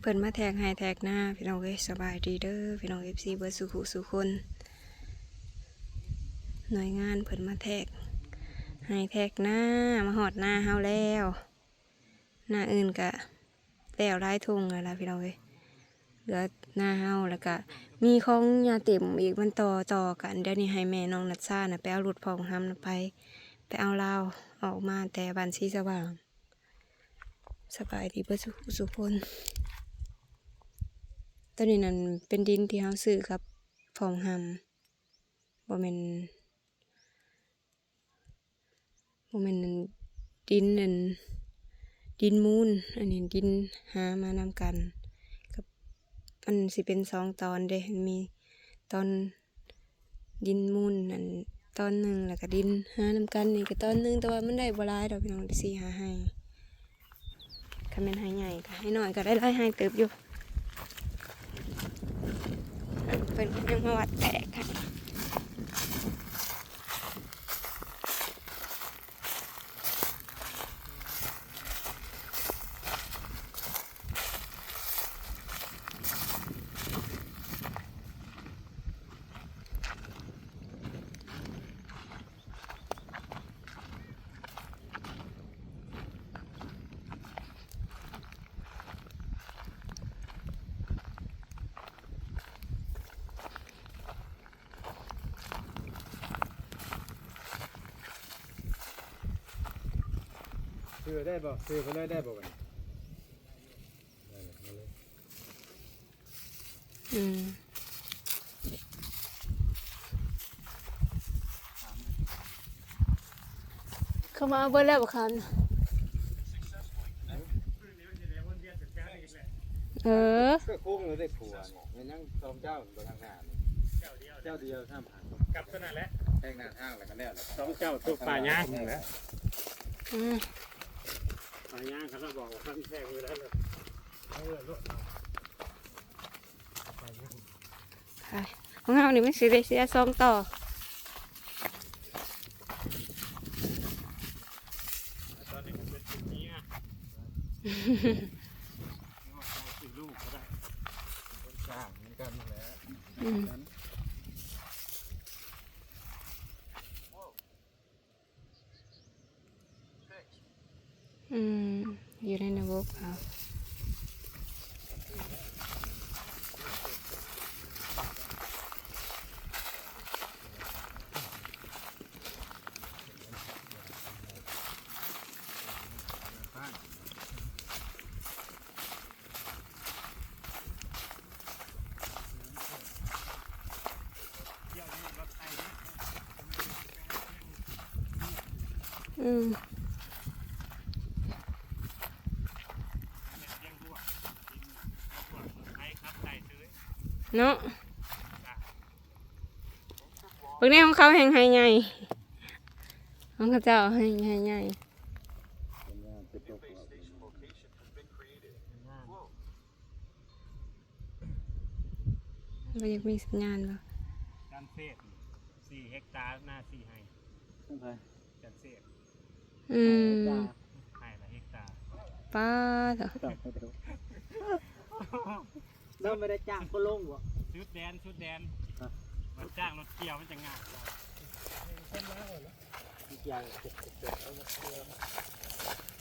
เพิ่นมาแทกให้แทกหน้าพี่น้องเอ้ยสบายดีเด้อพี่น้องเอฟซีเบิร์สุขุสุคนหน่วยงานเพิ่นมาแทกให้แทกหน้ามาหอดหน้าเฮาแล้วหน้าอื่นกะแล้วร้ายทุ่งแล้วล่ะพี่น้องเอ้ยเหลือหน้าเฮาแล้วก็มีของยาเต็มอีกมันต่อต่อกันเดี๋ยวนี้ให้แม่น้องนัดซ่าน่ะไปเอารถพองห้ำนะไป ไปเอาลาวออกมาแต่บันซีสว่าง สบายดีเพื่อสุขสุขคนตอนนี้นั่นเป็นดินที่เขาซื้อกับฟองหำบ่แม่นบ่แม่นดินนั่นดินมูลอันนี้ดินหามานำกันกับมันสิเป็นสองตอนเด้มีตอนดินมูลนั่นตอนหนึ่งแล้วก็ดินหานำกันนี่ก็ตอนหนึ่งแต่ว่ามันได้บ่หลายดอกพี่น้องสี่หาให้ คันเป็นให้ใหญ่ก็ให้หน่อยก็ได้ไล่ให้เติบอยู่เป็นยังมาวัดแตกค่ะ ซื้อได้บ่ซื้อไปเลยได้บ่กันได้เลยมาเลยอืมเข้ามาเอาเบอร์แล้วบ่ครับเออก็คุ้งเลยได้ผัวเนี่ยมันยังสองเจ้าบนทางหน้านี่เจ้าเดียวเจ้าเดียวท่ามหางกลับขนาดแล้วแท่งหน้าห้างแล้วก็แล้วสองเจ้าตัวป่าย่างแล้ว อืมป่าย่างเขาบอกว่าท่านแท้มือแล้วเลยเอาเลยลูกค่ะของเรานี่มันสิได้เสียสองต่อ ตอนนี้มันเป็นจุดนี้อะสี่ลูกก็ได้ คนสร้างนี่กันนั่นแหละ อืม อืม อยู่ในระบบเขาอืม ใช้ครับใส่ซื้อ เนาะเบิ่งแน่ของเขาแห่งไฮใหญ่ของเขาเจ้าให้ไฮใหญ่เป็นงานเป็นตัวผัวเราอยากมีสัญญาณบ่การเศษสี่เฮกตาร์หน้าสี่ไฮต้องไปการเศษอืมไฮละเฮกตาร์ป้าเถอะ เราไม่ได้จ้างคนลงบ่ชุดแดนชุดแดนมันจ้างรถเกี่ยวมันจะง่ายอีกอย่างผู้รักอยู่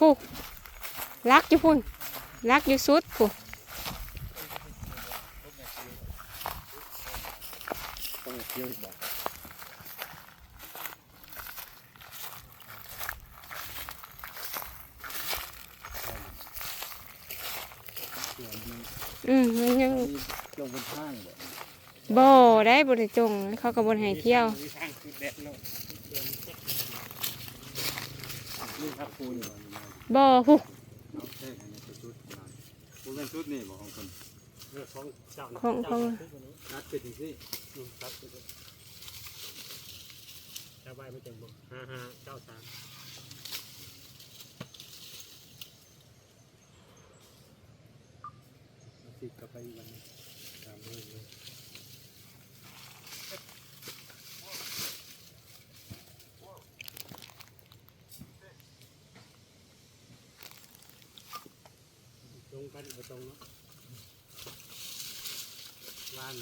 พุ่นรักอยู่สุดผู้ต้องเที่ยวอีกบ่อืมมันยังมีลงบนห้างบ่บ่ได้บ่ได้จงเขาก็บ่ได้ให้เที่ยว มีทางชุดแด นโลดนี่ครับคูนี่บ่บ่ผู้เอาแท่งอันนี้เป็นชุดมาคูเป็นชุดนี่บ่ของคนเรื่องของเจ้าของของนัดเป็นจังซี่อืมครับเจ้าใบไม่เต็มบ่ห้าห้าเก้าสามสิกลับไปอีกวันหนึงตามเรื่องเลย รงกันไปตรงเนาะล้าน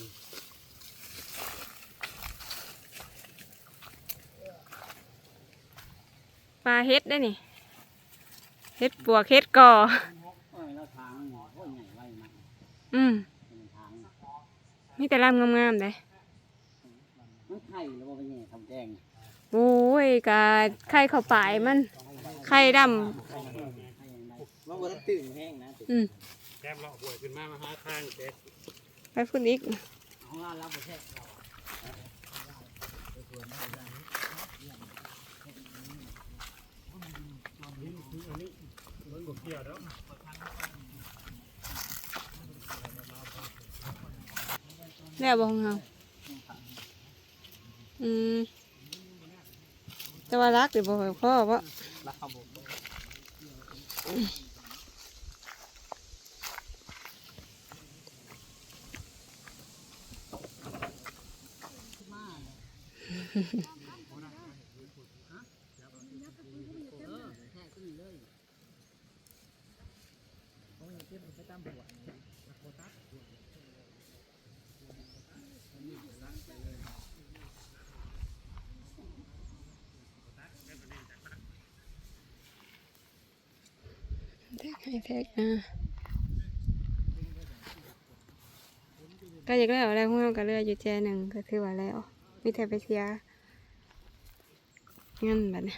ปลาเฮ็ดได้นี่เฮ็ดปวกเฮ็ดกอโอ้ยแล้วทางโอ้ยใหญ่ไว้มากอืมเป็นทางมีแต่ลำงามๆเลยมันไข่แล้วบ่ไปแย่ทำแดงโอ้ยกะไข่เข้าปลายมัน ไข่ดไข่ยังไงว่าบ่ได้ตื่นแห้งนะำอืมแก้มเลาะบ่วยขึ้นมามาหาทางเด็ดไปพุ่นอีกของเรารับบ่แท้อันนี้มันบ่เกี่ยวแล้วแล้วบ่ของเราอืมแต่ว่ารักเดี๋ยวบ่ให้พ่อว่ารักเขาบ่ แทกให้แทกนะก็อยากแล้วแล้วของเราก็เรืออยู่แจหนึ่งก็ถือว่าแล้วมีแต่ไปเสีย เงินแบบนี้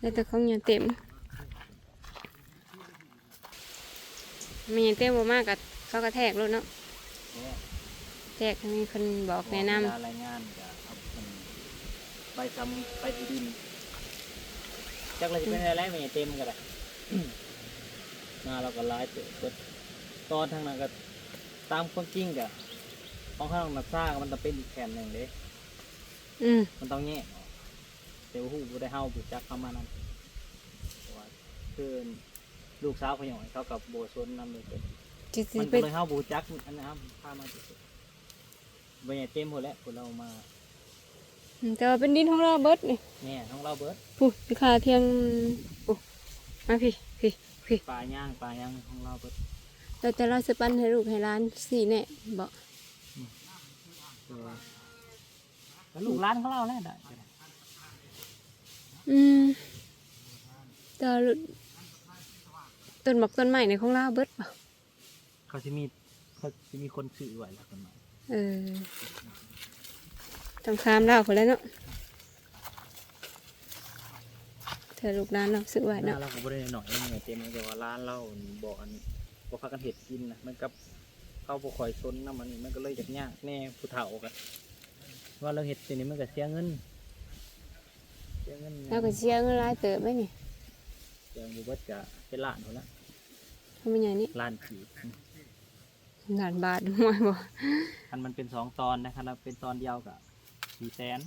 แล้วแต่ของอย่าเต็มมีอย่างเต็มบ่มากกับเขาก็แทกรถเนาะแทกมีคนบอกแนะนเวลารายงานก็เอามันไปทำไปดินจักเลยเป็นอะไรไม่เต็มก็ได้มาเราก็ไล่เปิดเปิดตอนทางนั้นก็ตามความจริงก็ของข้างนักสร้างมันจะเป็นอีกแผ่นหนึ่งเด้ำ อืมมันต้องแยกออกเดี๋ยวหูบ่ได้เฮาบุจักเข้ามานั่นเพราะว่าคือลูกสาวเขาหย่อยเขากับโบชนนำเลยเกิดจะสิมันไปก็เลยเฮาบุจักอันนะครับพามาจุดบรรยากเต็มหมดแล้วคนเรามาอืมแต่ว่าเป็นดินของเราเบิดนี่เนี่ยท้องเราเบิดปุ๊บราคาเที่ยงปุ๊บมาพี่พี่พี่ปลาย่างปลาย่างของเราเบิดเราจะเราสปันให้ลูกให้ร้านสี่แน่บอกตัว แล้วลูกร้านของเราแล้วได้อืมแต่ลูกต้นบอกต้นใหม่ในของเราเบิดบ่เขาจะมีเขาจะมีคนซื้อไว้แล้วคนมาเออต้องคามเราคนแล้วเนาะเธอลูกร้านเราซื้อไว้หน้าเนาะเราก็บ่ได้หน่อยเงเต็มแต่ว่าร้านเราบ่อันบ่พากันเห็ดกินนะมันกับเขาบ่คอยซนน้ำมันนี่มันก็เลยยากๆแน่ผู้เฒ่ากัน ว่าเราเห็ดสิ่นี้มันก็เสียเงินเสียเงินเราก็เชียร์เงินรายเติบไหมนี่เสียบุบเบิดกะเป็นล้านเขาละทำยังไงนี่ล้านขีดหลานบาทด้วยบ่คันมันเป็นสองตอนนะครับแล้วเป็นตอนเดียวกะสี่แสน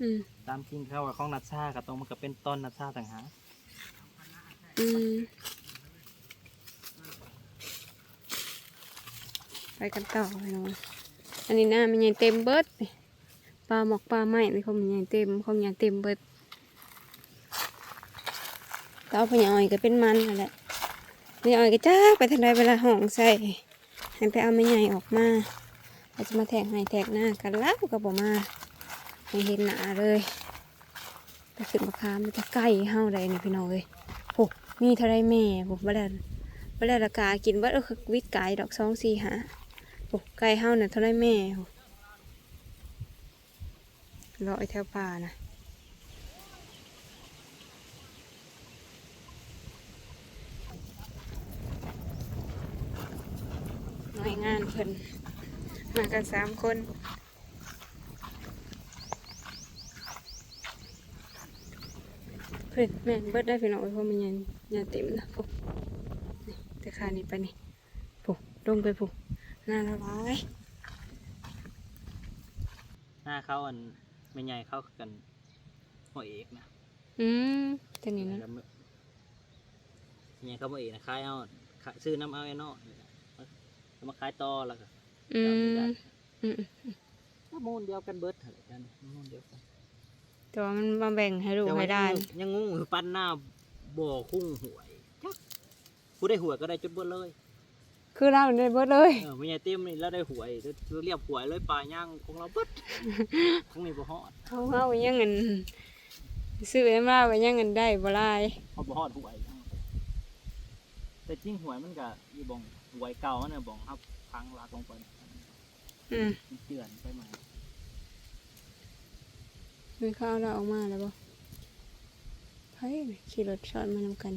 อืมตามจริงเข้ากับของนัดซ่ากับตรงมันก็เป็นต้นนัดซ่าต่างหากอืมไปกันต่อไปน้องอันนี้หน้ามันยังเต็มเบิดนี่ ปลาหมอกปลาไหม้นี่เขามันยังเต็มเขายังเต็มเบิดเต้าพญาอ้อยก็เป็นมันนั่นแหละพญาอ้อยก็จ้าไปทางใดเวลาห้องใส่ให้ไปเอาไม่ใหญ่ออกมาเราจะมาแทกให้แทกหน้ากันแล้วก็บอกมาให้เห็นหน้าเลยไปขึ้นมาคามมันจะใกล้เฮาได้นี่พี่น้องเลยโอ้มีเท่าไรแม่ผมบ่ได้บ่ได้ราคากินเบ่เออวิทย์ไก่ดอกสองสี่หาโอ้ไก่เฮาน่ะเท่าไรแม่ โอ้รอไอ้แถวป่านะหน่วยงานเพิ่นมากันสามคนเพิ่นแม่นเบิดได้พี่น้องเอ้ยเพราะมันยังยังเต็มนะโอ้นี่แต่ขานี่ไปนี่ผูลงไปผูน่าละลายหน้าเขาอัน ไม่ใหญ่เขาคือกันหัวเอกนะอืมแต่นี่นะแล้วไม่ใหญ่เขาหัวเอกนะขายเอาขายซื้อน้ำเอาไอ้นอกนี่นะแล้วมาขายต่อแล้วก็อืมอืมถ้ามูลเดียวกันเบิดเท่าไหร่กันมูลเดียวกันแต่ว่ามันมาแบ่งให้ลูกแต่ว่าให้ได้ ยังยังงงอยู่ปั้นหน้าบ่อคุ้งหวยจักผู้ได้หวยก็ได้จนเบิดเลย คือเราได้เบิดเลย เออไม่ใหญ่เต็มนี่แล้วได้หวยเรียบหวยเลยปลาย่างของเราเบิดของนี่บ่ฮอดเขาเฮายังเงินซื้อให้มาก็ยังเงินได้บ่หลายเขาบ่ฮอดหวย แต่จริงหวยมันก็อยู่บ่องหวยเก่ามันน่ะบ่องครับพังลากลงไปอืมมันเตือนไปใหม่มีข้าวเราออกมาแล้วบ่ไผขี่รถชอนมานำกัน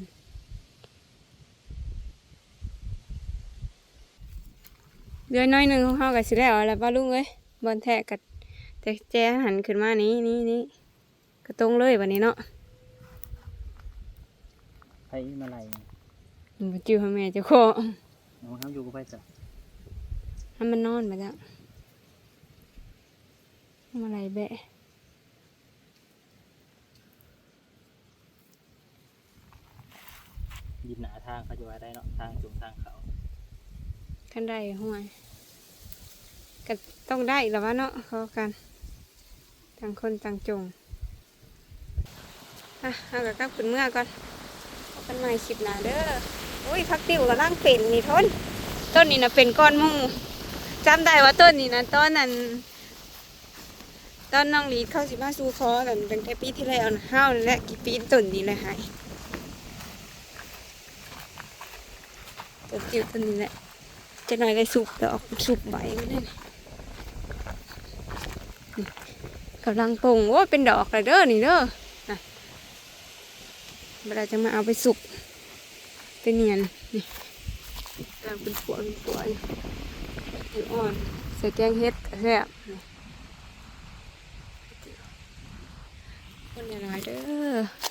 เดือนน้อยหนึงของเฮาก็สิแล้วแล้วป้าลุงเอ้ยบอลแทะกัแต่แจหันขึ้นมานี้นี่นี่ก็ตรงเลยบัดนี้เนาะไปมาไหลบ่จื้อพ่อแม่เจ้าของน้องทำอยู่กับไปจ้ะให้มันนอนมาแล้วทำอะไรแบะยินหนาทางเขาจะว่าได้เนาะทางจงทางเขา ขันได้ห่วยก็ต้องได้แล้ววะเนาะเขากันต่างคนต่างจงอะเอากับกลับขึ้นเมื่อก่อนพบกันใหม่คลิปหน้าเด้ออุ้ยพักติวกับร่างเป็นนี่ทนต้นนี้นะเป็นก้อนมูจำได้ว่าต้นนี้นะต้นนั้นต้นน้องลีดเข้าสิบมาสู่คอกันตั้งแต่ปีที่แล้วนะห้าวและกี่ปีต้นนี้เลยหายต้นติวต้นนี้แหละ จะหน่อยได้สุกดอกสุกใบไม่ได้กำลังปงโอ้เป็นดอกเลยเด้อนี่เด้อนะเวลาจะมาเอาไปสุกเป็นเนียนนี่กำลังเป็นผัวเป็นผัวอยู่อยู่อ่อนใส่แกงเฮ็ดกระแทบคนหลายเด้อ